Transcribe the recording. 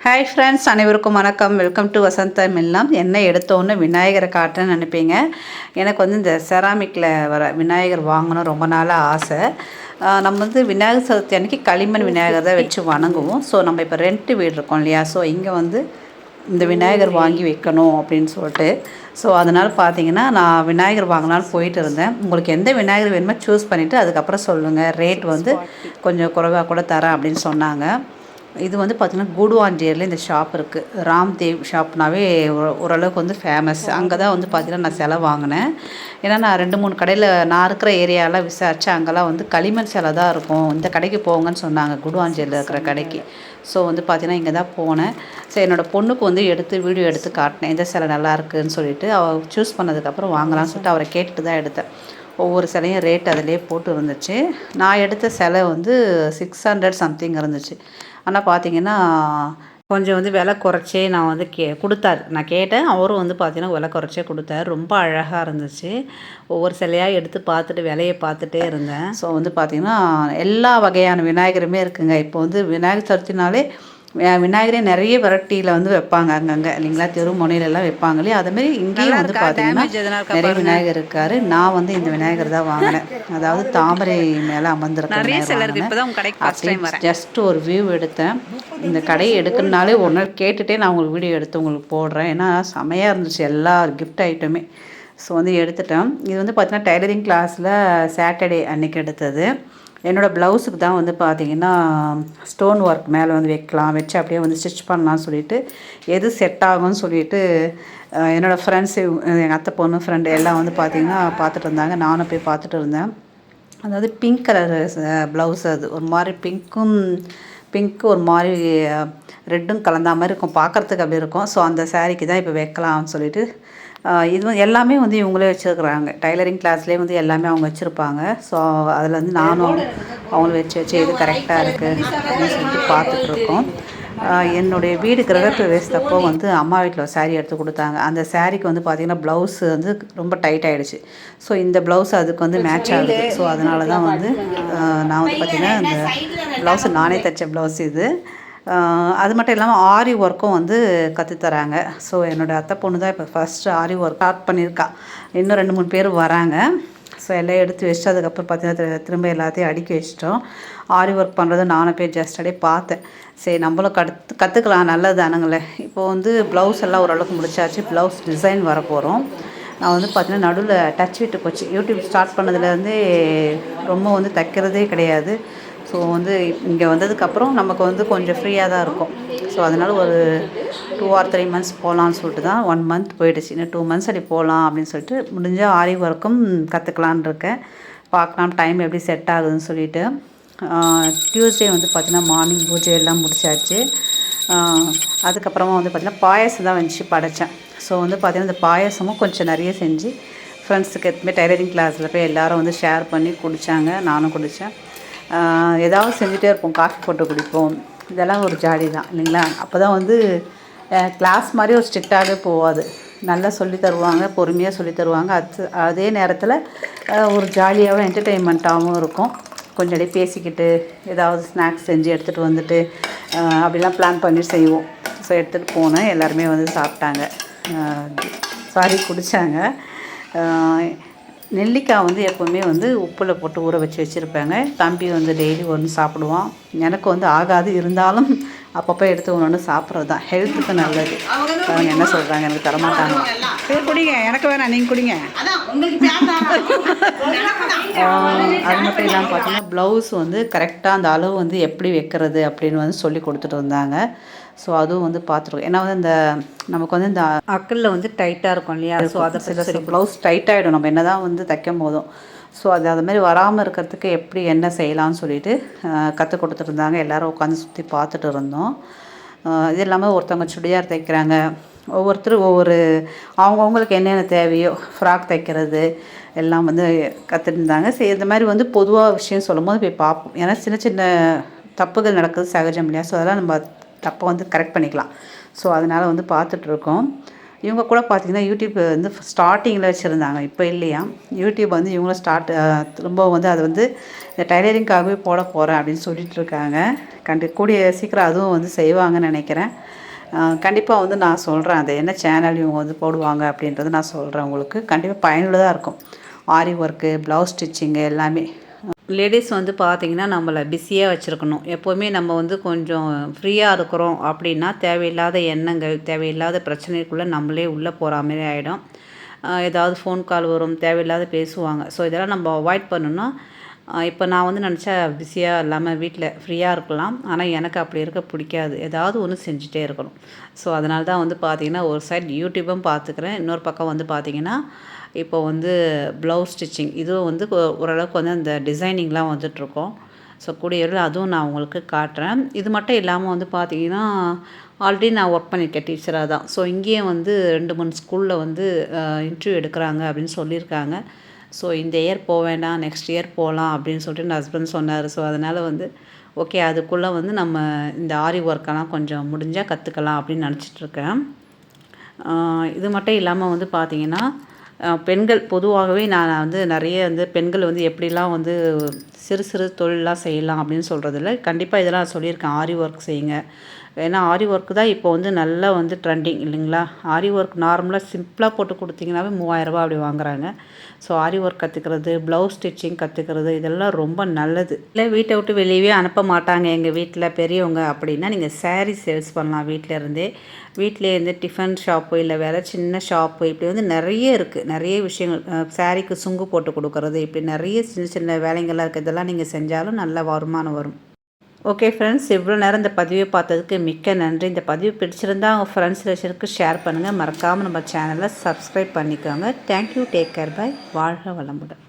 Hi friends அனைவருக்கும் வணக்கம். Welcome to வசந்தம் எல்லாம் என்ன எடுத்தோன்னு விநாயகரை காட்டுறேன்னு நினைப்பீங்க. எனக்கு வந்து இந்த செராமிக்கில் வர விநாயகர் வாங்கணும் ரொம்ப நாளாக ஆசை. நம்ம வந்து விநாயகர் சதுர்த்தி அன்றைக்கி களிமண் விநாயகர் தான் வச்சு வணங்குவோம். ஸோ நம்ம இப்போ ரெண்ட் வீடு இருக்கோம் இல்லையா? ஸோ இங்கே வந்து இந்த விநாயகர் வாங்கி வைக்கணும் அப்படின்னு சொல்லிட்டு. ஸோ அதனால் பார்த்தீங்கன்னா நான் விநாயகர் வாங்கலாம்னு போயிட்டு இருந்தேன். உங்களுக்கு எந்த விநாயகர் வேணுமோ சூஸ் பண்ணிவிட்டு அதுக்கப்புறம் சொல்லுங்கள் ரேட் வந்து கொஞ்சம் குறைவாக கூட தரேன் அப்படின்னு சொன்னாங்க. இது வந்து பார்த்திங்கன்னா கூடுவாஞ்சேரியில் இந்த ஷாப் இருக்குது ராம்தேவ் ஷாப்னாவே ஓ- ஓரளவுக்கு வந்து ஃபேமஸ் அங்கே தான் வந்து பார்த்திங்கன்னா நான் சிலை வாங்கினேன். ஏன்னா நான் ரெண்டு மூணு கடையில் நான் இருக்கிற ஏரியாலாம் விசாரித்து அங்கெல்லாம் வந்து களிமண் சிலை தான் இருக்கும். இந்த கடைக்கு போங்கன்னு சொன்னாங்க குடுவாஞ்சேரியில் இருக்கிற கடைக்கு. ஸோ வந்து பார்த்திங்கன்னா இங்கே தான் போனேன். ஸோ என்னோடய பொண்ணுக்கு வந்து எடுத்து வீடியோ எடுத்து காட்டினேன். இந்த சிலை நல்லா இருக்குதுன்னு சொல்லிட்டு அவள் சூஸ் பண்ணதுக்கப்புறம் வாங்கலாம்னு சொல்லிட்டு அவரை கேட்டுட்டு தான் எடுத்தேன். ஒவ்வொரு சிலையும் ரேட் அதிலே போட்டு இருந்துச்சு. நான் எடுத்த சிலை வந்து சிக்ஸ் ஹண்ட்ரட் சம்திங் இருந்துச்சு. ஆனால் பார்த்தீங்கன்னா கொஞ்சம் வந்து விலை குறைச்சே நான் வந்து கே கொடுத்தாரு. நான் கேட்டேன் அவரும் வந்து பார்த்தீங்கன்னா விலை குறைச்சே கொடுத்தாரு. ரொம்ப அழகாக இருந்துச்சு. ஒவ்வொரு சிலையாக எடுத்து பார்த்துட்டு விலையை பார்த்துட்டே இருந்தேன். ஸோ வந்து பார்த்திங்கன்னா எல்லா வகையான விநாயகருமே இருக்குங்க. இப்போ வந்து விநாயகர் சதுர்த்தினாலே விநாயகரே நிறைய வெரைட்டியில் வந்து வைப்பாங்க அங்கங்கே. இல்லைங்களா? தெருமுனையில எல்லாம் வைப்பாங்க இல்லையா? அதேமாரி இங்கேயும் வந்து பார்த்தீங்கன்னா நிறைய விநாயகர் இருக்காரு. நான் வந்து இந்த விநாயகர் தான் வாங்கினேன். அதாவது தாமரை மேலே அமர்ந்திருக்க ஜஸ்ட் ஒரு வியூ எடுத்தேன். இந்த கடையை எடுக்கணுனாலே ஒரு நாள் கேட்டுட்டே நான் உங்களுக்கு வீடியோ எடுத்து உங்களுக்கு போடுறேன். ஏன்னா செமையாக இருந்துச்சு எல்லா கிஃப்ட் ஐட்டமே ஸோ வந்து எடுத்துட்டேன். இது வந்து பார்த்தீங்கன்னா டைலரிங் கிளாஸில் சாட்டர்டே அன்னைக்கு எடுத்தது. என்னோடய ப்ளவுஸுக்கு தான் வந்து பார்த்தீங்கன்னா ஸ்டோன் ஒர்க் மேலே வந்து வைக்கலாம் வச்சு அப்படியே வந்து ஸ்டிச் பண்ணலாம்னு சொல்லிட்டு எது செட் ஆகும்னு சொல்லிட்டு என்னோடய ஃப்ரெண்ட்ஸு எங்கள் அத்தை பொண்ணு ஃப்ரெண்டு எல்லாம் வந்து பார்த்தீங்கன்னா பார்த்துட்டு இருந்தாங்க. நானும் போய் பார்த்துட்டு இருந்தேன். அதாவது பிங்க் கலர் ப்ளவுஸ் அது. ஒரு மாதிரி பிங்க்கும் பிங்க்கு ஒரு மாதிரி ரெட்டும் கலந்த மாதிரி இருக்கும். பார்க்குறதுக்கு அப்படி இருக்கும். ஸோ அந்த சாரீக்கு தான் இப்போ வைக்கலாம்னு சொல்லிட்டு இது வந்து எல்லாமே வந்து இவங்களே வச்சுருக்குறாங்க. டைலரிங் கிளாஸ்லேயே வந்து எல்லாமே அவங்க வச்சுருப்பாங்க. ஸோ அதில் வந்து நானும் அவங்களும் வச்சு வச்சு இது கரெக்டாக இருக்குது அப்படின்னு சொல்லிட்டு பார்த்துட்ருக்கோம் என்னுடைய வீடு கிரகப்பிரவேசத்தப்போ வந்து அம்மா வீட்டில் ஒரு எடுத்து கொடுத்தாங்க. அந்த சாரீக்கு வந்து பார்த்திங்கன்னா ப்ளவுஸ் வந்து ரொம்ப டைட் ஆகிடுச்சு ஸோ இந்த ப்ளவுஸ் அதுக்கு வந்து மேட்ச் ஆகுது. ஸோ அதனால தான் வந்து நான் வந்து பார்த்திங்கன்னா இந்த ப்ளவுஸ் நானே தைச்ச ப்ளவுஸ் இது. அது மட்டும் இல்லாமல் ஆரி ஒர்க்கும் வந்து கற்றுத்தராங்க ஸோ என்னோடய அத்தை பொண்ணு தான் இப்போ ஃபஸ்ட்டு ஆரி ஒர்க் ஸ்டார்ட் பண்ணியிருக்கா இன்னும் ரெண்டு மூணு பேர் வராங்க. ஸோ எல்லாம் எடுத்து வச்சுட்டு அதுக்கப்புறம் பார்த்தீங்கன்னா திரும்ப எல்லாத்தையும் அடுக்கி வச்சிட்டோம். ஆரி ஒர்க் பண்ணுறது நானும் போய் ஜஸ்ட் அப்படியே பார்த்தேன். சரி நம்மளும் கற்று கற்றுக்கலாம் நல்லது தானுங்களே. இப்போ வந்து ப்ளவுஸ் எல்லாம் ஓரளவுக்கு முடிச்சாச்சு. ப்ளவுஸ் டிசைன் வர போகிறோம் நான் வந்து பார்த்தீங்கன்னா நடுவில் டச் விட்டு போச்சு. யூடியூப் ஸ்டார்ட் பண்ணதுலேருந்தே ரொம்ப வந்து தைக்கிறதே கிடையாது. ஸோ வந்து இங்கே வந்ததுக்கப்புறம் நமக்கு வந்து கொஞ்சம் ஃப்ரீயாக தான் இருக்கும். ஸோ அதனால் ஒரு டூ ஆர் த்ரீ மந்த்ஸ் போகலான்னு சொல்லிட்டு தான் ஒன் மந்த் போயிடுச்சு. இன்னும் டூ மந்த்ஸ் அப்படி போகலாம் அப்படின்னு சொல்லிட்டு முடிஞ்சால் ஆரி ஒர்க்கும் கற்றுக்கலான் இருக்கேன். பார்க்கலாம் டைம் எப்படி செட் ஆகுதுன்னு சொல்லிட்டு. டியூஸ்டே வந்து பார்த்திங்கன்னா மார்னிங் பூஜை எல்லாம் முடிச்சாச்சு. அதுக்கப்புறமா வந்து பார்த்திங்கன்னா பாயாசம் தான் வந்துச்சு படைச்சேன். ஸோ வந்து பார்த்திங்கன்னா இந்த பாயாசமும் கொஞ்சம் நிறைய செஞ்சு ஃப்ரெண்ட்ஸுக்கு எதுவுமே டைலரிங் கிளாஸில் போய் எல்லாரும் வந்து ஷேர் பண்ணி குடித்தாங்க நானும் குடித்தேன் ஏதாவது செஞ்சுட்டே இருப்போம். காஃபி போட்டு குடிப்போம். இதெல்லாம் ஒரு ஜாலி தான் இல்லைங்களா? அப்போ தான் வந்து கிளாஸ் மாதிரி ஒரு ஸ்ட்ரிக்டாகவே போகாது. நல்லா சொல்லி தருவாங்க பொறுமையாக சொல்லி தருவாங்க. அது அதே நேரத்தில் ஒரு ஜாலியாகவும் என்டர்டெயின்மெண்ட்டாகவும் இருக்கும். கொஞ்சம் அப்படியே பேசிக்கிட்டு ஏதாவது ஸ்நாக்ஸ் செஞ்சு எடுத்துகிட்டு வந்துட்டு அப்படிலாம் பிளான் பண்ணி செய்வோம். ஸோ எடுத்துகிட்டு போனேன். எல்லாருமே வந்து சாப்பிட்டாங்க. சாரி குடித்தாங்க நெல்லிக்காய் வந்து எப்போவுமே வந்து உப்பில் போட்டு ஊற வச்சு வச்சுருப்பாங்க. தம்பி வந்து டெய்லி ஒன்று சாப்பிடுவான். எனக்கு வந்து ஆகாது. இருந்தாலும் அப்பப்போ எடுத்து ஒன்று ஒன்று சாப்பிட்றது தான் ஹெல்த்துக்கு நல்லது. அவங்க என்ன சொல்கிறாங்க எனக்கு தரமாட்டாங்க சரி குடிங்க. எனக்கு வேணாம் நீங்கள் குடிங்க. அது மட்டும் இல்லாமல் பார்த்தீங்கன்னா ப்ளவுஸ் வந்து கரெக்டாக அந்த அளவு வந்து எப்படி வைக்கிறது அப்படின்னு வந்து சொல்லி கொடுத்துட்டு இருந்தாங்க ஸோ அதுவும் வந்து பார்த்துருக்கோம் ஏன்னா வந்து இந்த நமக்கு வந்து இந்த அக்கலில் வந்து டைட்டாக இருக்கும் இல்லையா? ஸோ அதை சில சில ப்ளவுஸ் டைட் ஆகிடும் நம்ம என்ன தான் வந்து தைக்கும் போதும் ஸோ அது அது மாதிரி வராமல் இருக்கிறதுக்கு எப்படி என்ன செய்யலாம்னு சொல்லிட்டு கற்றுக் கொடுத்துருந்தாங்க எல்லோரும் உட்காந்து சுற்றி பார்த்துட்டு இருந்தோம். இது இல்லாமல் ஒருத்தவங்க சுடிதார் தைக்கிறாங்க. ஒவ்வொருத்தரும் ஒவ்வொரு அவங்கவுங்களுக்கு என்னென்ன தேவையோ ஃப்ராக் தைக்கிறது எல்லாம் வந்து கற்றுருந்தாங்க சரி இந்த மாதிரி வந்து பொதுவாக விஷயம் சொல்லும்போது போய் பார்ப்போம். ஏன்னா சின்ன சின்ன தப்புகள் நடக்குது சகஜம் இல்லையா? ஸோ அதெல்லாம் நம்ம தப்பை வந்து கரெக்ட் பண்ணிக்கலாம். ஸோ அதனால் வந்து பார்த்துட்ருக்கோம் இவங்க கூட பார்த்திங்கன்னா யூடியூப் வந்து ஸ்டார்டிங்கில் வச்சுருந்தாங்க இப்போ இல்லையா? யூடியூப் வந்து இவங்களும் ஸ்டார்ட் திரும்ப வந்து அது வந்து இந்த டைலரிங்காகவே போட போகிறேன் அப்படின்னு சொல்லிட்டு இருக்காங்க. கண்டி கூடிய சீக்கிரம் அதுவும் வந்து செய்வாங்கன்னு நினைக்கிறேன். கண்டிப்பாக வந்து நான் சொல்கிறேன் அது. என்ன சேனல் இவங்க வந்து போடுவாங்க அப்படின்றத நான் சொல்கிறேன் உங்களுக்கு. கண்டிப்பாக பயனுள்ளதாக இருக்கும். ஆரி ஒர்க்கு ப்ளவுஸ் ஸ்டிச்சிங்கு எல்லாமே. லேடிஸ் வந்து பார்த்திங்கன்னா நம்மளை பிஸியாக வச்சுருக்கணும். எப்போவுமே நம்ம வந்து கொஞ்சம் ஃப்ரீயாக இருக்கிறோம் அப்படின்னா தேவையில்லாத எண்ணங்கள் தேவையில்லாத பிரச்சனைக்குள்ளே நம்மளே உள்ளே போகிற மாதிரி ஆகிடும் ஏதாவது ஃபோன் கால் வரும் தேவையில்லாத பேசுவாங்க. ஸோ இதெல்லாம் நம்ம அவாய்ட் பண்ணணும்னா இப்போ நான் வந்து நினச்சா பிஸியாக இல்லாமல் வீட்டில் ஃப்ரீயாக இருக்கலாம். ஆனால் எனக்கு அப்படி இருக்க பிடிக்காது. ஏதாவது ஒன்று செஞ்சுட்டே இருக்கணும். ஸோ அதனால தான் வந்து பார்த்திங்கன்னா ஒரு சைட் யூடியூப்பும் பார்த்துக்கிறேன் இன்னொரு பக்கம் வந்து பார்த்திங்கன்னா இப்போ வந்து ப்ளவுஸ் ஸ்டிச்சிங் இதுவும் வந்து ஓரளவுக்கு வந்து அந்த டிசைனிங்லாம் வந்துட்ருக்கோம் ஸோ கூடிய அதுவும் நான் உங்களுக்கு காட்டுறேன். இது மட்டும் இல்லாமல் வந்து பார்த்திங்கன்னா ஆல்ரெடி நான் ஒர்க் பண்ணியிருக்கேன் டீச்சராக தான். ஸோ இங்கேயும் வந்து ரெண்டு மூணு ஸ்கூலில் வந்து இன்டர்வியூ எடுக்கிறாங்க அப்படின்னு சொல்லியிருக்காங்க. ஸோ இந்த இயர் போக வேண்டாம் நெக்ஸ்ட் இயர் போகலாம் அப்படின்னு சொல்லிட்டு என் ஹஸ்பண்ட் சொன்னார். ஸோ அதனால் வந்து ஓகே அதுக்குள்ளே வந்து நம்ம இந்த ஆரி ஒர்க்கெல்லாம் கொஞ்சம் முடிஞ்சால் கற்றுக்கலாம் அப்படின்னு நினச்சிட்ருக்கேன் இது மட்டும் இல்லாமல் வந்து பார்த்திங்கன்னா பெண்கள் பொதுவாகவே நான் வந்து நிறைய வந்து பெண்கள் வந்து எப்படிலாம் வந்து சிறு சிறு தொழிலெலாம் செய்யலாம் அப்படின்னு சொல்கிறதில்ல கண்டிப்பாக இதெல்லாம் சொல்லியிருக்கேன். ஆரி ஒர்க் செய்யுங்க. ஏன்னா ஆரி ஒர்க்கு தான் இப்போ வந்து நல்லா வந்து ட்ரெண்டிங் இல்லைங்களா? ஆரி ஒர்க் நார்மலாக சிம்பிளாக போட்டு கொடுத்தீங்கன்னாவே மூவாயிரரூபா அப்படி வாங்குறாங்க. ஸோ ஆரி ஒர்க் கற்றுக்கிறது ப்ளவுஸ் ஸ்டிச்சிங் கற்றுக்கிறது இதெல்லாம் ரொம்ப நல்லது. இல்லை வீட்டை விட்டு வெளியவே அனுப்ப மாட்டாங்க எங்கள் வீட்டில் பெரியவங்க அப்படின்னா நீங்கள் சேரீ சேல்ஸ் பண்ணலாம் வீட்டில் இருந்தே. வீட்டிலே இருந்து டிஃபன் ஷாப்பு இல்லை வேறு சின்ன ஷாப்பு இப்படி வந்து நிறைய இருக்குது நிறைய விஷயங்கள் சாரீக்கு சுங்கு போட்டு கொடுக்கறது இப்படி நிறைய சின்ன சின்ன வேலைங்கள்லாம் இருக்குது இதெல்லாம் நீங்கள் செஞ்சாலும் நல்ல வருமானம் வரும். ஓகே ஃப்ரெண்ட்ஸ் இவ்வளோ நேரம் இந்த பதிவை பார்த்ததுக்கு மிக்க நன்றி. இந்த பதிவு பிடிச்சிருந்தா அவங்க ஃப்ரெண்ட்ஸ் ரிலேஷனுக்கு ஷேர் பண்ணுங்கள் மறக்காமல் நம்ம சேனலை சப்ஸ்கிரைப் பண்ணிக்கோங்க. தேங்க்யூ டேக் கேர் பை வாழ்க வளமுடன்.